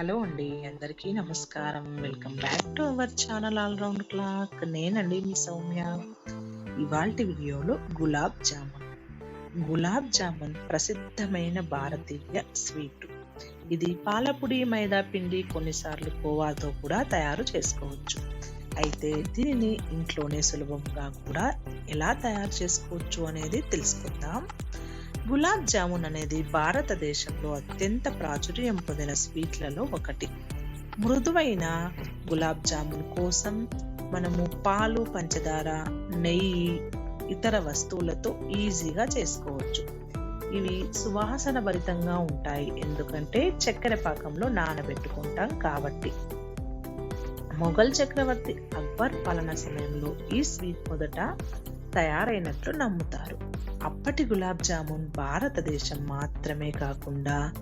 Hello అండి అందరికీ నమస్కారం. Welcome back to our channel all round clock. నేనండి మీ సౌమ్య. ఇవాళ వీడియోలో గులాబ్ జామున్. గులాబ్ జామున్ ప్రసిద్ధమైన భారతీయ స్వీట్. ఇది పాలపొడి మైదా పిండి కొన్నిసార్లు కోవాతో కూడా తయారు చేసుకోవచ్చు. అయితే దీనిని ఇంట్లోనే సులభంగా కూడా ఎలా తయారు చేసుకోవచ్చు అనేది తెలుసుకుందాం. గులాబ్ జామున్ అనేది భారతదేశంలో అత్యంత ప్రాచుర్యం పొందిన స్వీట్లలో ఒకటి. మృదువైన గులాబ్ జామున్ కోసం మనము పాలు పంచదార నెయ్యి ఇతర వస్తువులతో ఈజీగా చేసుకోవచ్చు. ఇవి సువాసన భరితంగా ఉంటాయి. ఎందుకంటే చక్కెర పాకంలో నానబెట్టుకుంటాం కాబట్టి. మొఘల్ చక్రవర్తి అక్బర్ పాలన సమయంలో ఈ స్వీట్ మొదట తయారైనట్లు నమ్ముతారు. అప్పటి గులాబ్ జామున్ భారతదేశం మాత్రమే కాకుండా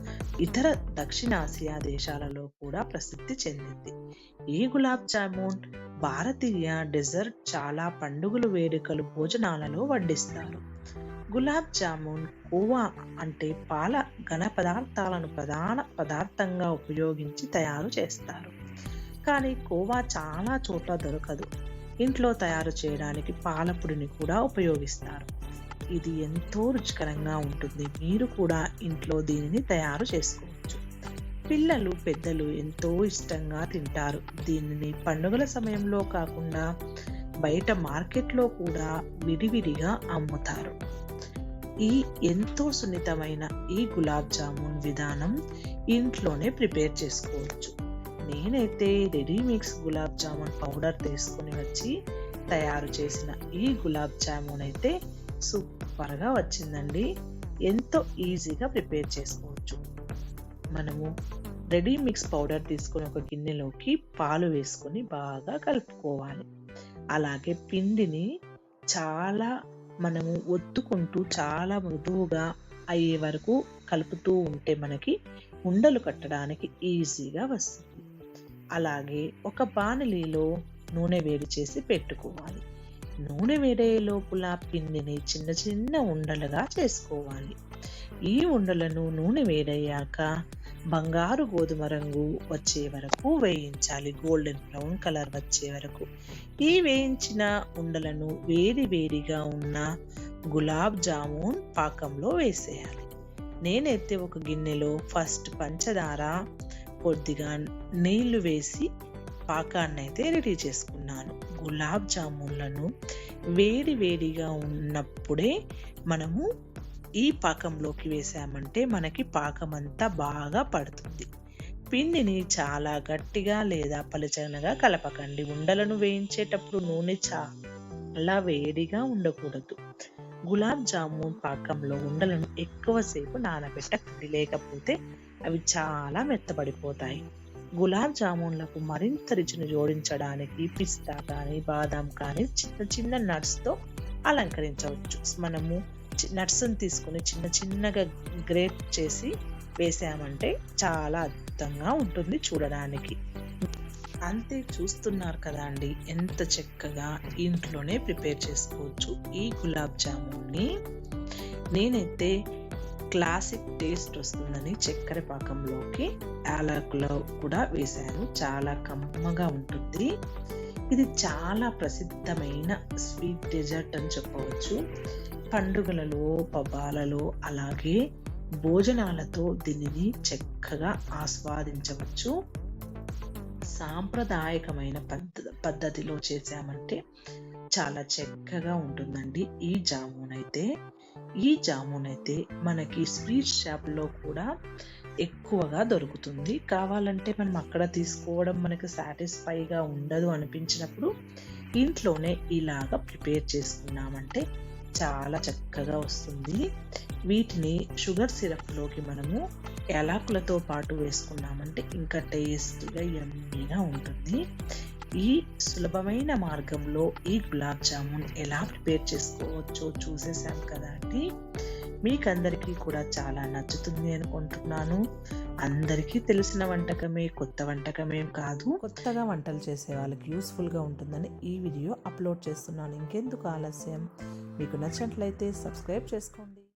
ఇతర దక్షిణాసియా దేశాలలో కూడా ప్రసిద్ధి చెందింది. ఈ గులాబ్ జామున్ భారతీయ డెజర్ట్ చాలా పండుగలు వేడుకలు భోజనాలలో వడ్డిస్తారు. గులాబ్ జామున్ కోవా అంటే పాల ఘన పదార్థాలను ప్రధాన పదార్థంగా ఉపయోగించి తయారు చేస్తారు. కానీ కోవా చాలా చోట్ల దొరకదు. ఇంట్లో తయారు చేయడానికి పాలపుడిని కూడా ఉపయోగిస్తారు. ఇది ఎంతో రుచికరంగా ఉంటుంది. మీరు కూడా ఇంట్లో దీనిని తయారు చేసుకోవచ్చు. పిల్లలు పెద్దలు ఎంతో ఇష్టంగా తింటారు. దీనిని పండుగల సమయంలో కాకుండా బయట మార్కెట్లో కూడా విడివిడిగా అమ్ముతారు. ఈ ఎంతో సున్నితమైన ఈ గులాబ్ జామున్ విధానం ఇంట్లోనే ప్రిపేర్ చేసుకోవచ్చు. నేనైతే ready mix gulab jamun powder తీసుకుని వచ్చి తయారు చేసిన ఈ గులాబ్ జామున్ అయితే సూపర్గా వచ్చిందండి. ఎంతో ఈజీగా ప్రిపేర్ చేసుకోవచ్చు. మనము రెడీ మిక్స్ పౌడర్ తీసుకొని ఒక గిన్నెలోకి పాలు వేసుకొని బాగా కలుపుకోవాలి. అలాగే పిండిని చాలా మనము ఒత్తుకుంటూ చాలా మృదువుగా అయ్యే వరకు కలుపుతూ ఉంటే మనకి ఉండలు కట్టడానికి ఈజీగా వస్తుంది. అలాగే ఒక బాణలిలో నూనె వేడి చేసి పెట్టుకోవాలి. నూనె వేడే లోపల పిండిని చిన్న చిన్న ఉండలుగా చేసుకోవాలి. ఈ ఉండలను నూనె వేడయ్యాక బంగారు గోధుమ రంగు వచ్చే వరకు వేయించాలి. గోల్డెన్ బ్రౌన్ కలర్ వచ్చే వరకు. ఈ వేయించిన ఉండలను వేడి వేడిగా ఉన్న గులాబ్ జామున్ పాకంలో వేసేయాలి. నేనైతే ఒక గిన్నెలో ఫస్ట్ పంచదార కొద్దిగా నీళ్ళు వేసి పాకాన్ని అయితే రెడీ చేసుకున్నాను. గులాబ్ జామున్లను వేడి వేడిగా ఉన్నప్పుడే మనము ఈ పాకంలోకి వేసామంటే మనకి పాకం అంతా బాగా పడుతుంది. పిండిని చాలా గట్టిగా లేదా పలుచనగా కలపకండి. ఉండలను వేయించేటప్పుడు నూనె చాలా వేడిగా ఉండకూడదు. గులాబ్ జామున్ పాకంలో ఉండలను ఎక్కువసేపు నానబెట్టకండి. లేకపోతే అవి చాలా మెత్తబడిపోతాయి. గులాబ్ జామున్లకు మరింత రుచిని జోడించడానికి పిస్తా కానీ బాదాం కానీ చిన్న చిన్న నట్స్తో అలంకరించవచ్చు. మనము నట్స్ని తీసుకొని చిన్న చిన్నగా గ్రేట్ చేసి వేసామంటే చాలా అద్భుతంగా ఉంటుంది చూడడానికి. అంతే చూస్తున్నారు కదా అండి ఎంత చక్కగా ఇంట్లోనే ప్రిపేర్ చేసుకోవచ్చు ఈ గులాబ్ జామున్ని. నేనైతే క్లాసిక్ టేస్ట్ వస్తుందని చక్కెర పాకంలోకి యాలకులో కూడా వేశారు. చాలా కమ్మగా ఉంటుంది. ఇది చాలా ప్రసిద్ధమైన స్వీట్ డెజర్ట్ అని చెప్పవచ్చు. పండుగలలో పబ్బాలలో అలాగే భోజనాలతో దీనిని చక్కగా ఆస్వాదించవచ్చు. సాంప్రదాయకమైన పద్ధ పద్ధతిలో చేశామంటే చాలా చక్కగా ఉంటుందండి ఈ జామున్ అయితే ఈ జామున్ అయితే మనకి స్వీట్ షాప్లో కూడా ఎక్కువగా దొరుకుతుంది. కావాలంటే మనం అక్కడ తీసుకోవడం మనకి సాటిస్ఫైగా ఉండదు అనిపించినప్పుడు ఇంట్లోనే ఇలాగ ప్రిపేర్ చేసుకున్నామంటే చాలా చక్కగా వస్తుంది. వీటిని షుగర్ సిరప్లోకి మనము యాలకులతో పాటు వేసుకున్నామంటే ఇంకా టేస్ట్గా ఎమ్మీగా ఉంటుంది. ఈ సులభమైన మార్గంలో ఈ గులాబ్ జామున్ ఎలా ప్రిపేర్ చేసుకోవచ్చో చూసేసాం కదా అండి. మీకందరికీ కూడా చాలా నచ్చుతుంది అనుకుంటున్నాను. అందరికీ తెలిసిన వంటకమే కొత్త వంటకమేం కాదు. కొత్తగా వంటలు చేసే వాళ్ళకి యూస్ఫుల్గా ఉంటుందని ఈ వీడియో అప్లోడ్ చేస్తున్నాను. ఇంకెందుకు ఆలస్యం? మీకు నచ్చినట్లయితే సబ్స్క్రైబ్ చేసుకోండి.